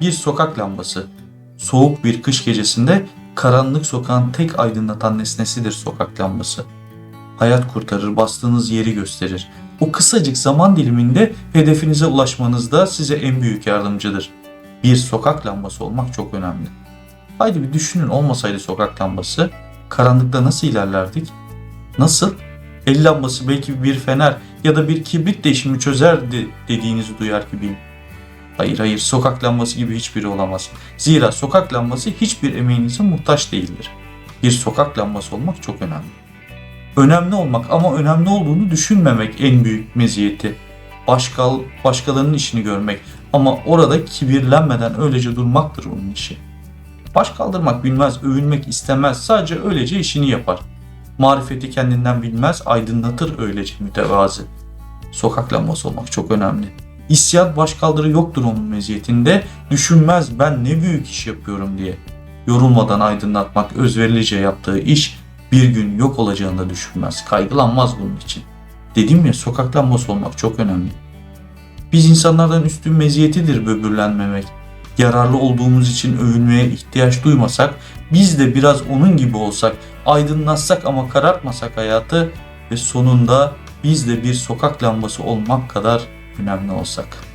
Bir sokak lambası. Soğuk bir kış gecesinde karanlık sokağın tek aydınlatan nesnesidir sokak lambası. Hayat kurtarır, bastığınız yeri gösterir. O kısacık zaman diliminde hedefinize ulaşmanızda size en büyük yardımcıdır. Bir sokak lambası olmak çok önemli. Haydi bir düşünün olmasaydı sokak lambası karanlıkta nasıl ilerlerdik? Nasıl? El lambası belki bir fener ya da bir kibrit de işimi çözerdi dediğinizi duyar gibiyim. Hayır hayır sokak lambası gibi hiçbiri olamaz. Zira sokak lambası hiçbir emeğinize muhtaç değildir. Bir sokak lambası olmak çok önemli. Önemli olmak ama önemli olduğunu düşünmemek en büyük meziyeti. Başkal, başkalarının işini görmek ama orada kibirlenmeden öylece durmaktır onun işi. Baş kaldırmak bilmez, övünmek istemez, sadece öylece işini yapar. Marifeti kendinden bilmez, aydınlatır öylece mütevazı. Sokak lambası olmak çok önemli. İsyan başkaldırı yoktur onun meziyetinde. Düşünmez ben ne büyük iş yapıyorum diye. Yorulmadan aydınlatmak özverilice yaptığı iş bir gün yok olacağını da düşünmez. Kaygılanmaz bunun için. Dedim ya sokak lambası olmak çok önemli. Biz insanlardan üstün meziyetidir böbürlenmemek. Yararlı olduğumuz için övünmeye ihtiyaç duymasak, biz de biraz onun gibi olsak, aydınlatsak ama karartmasak hayatı ve sonunda biz de bir sokak lambası olmak kadar önemli olsak.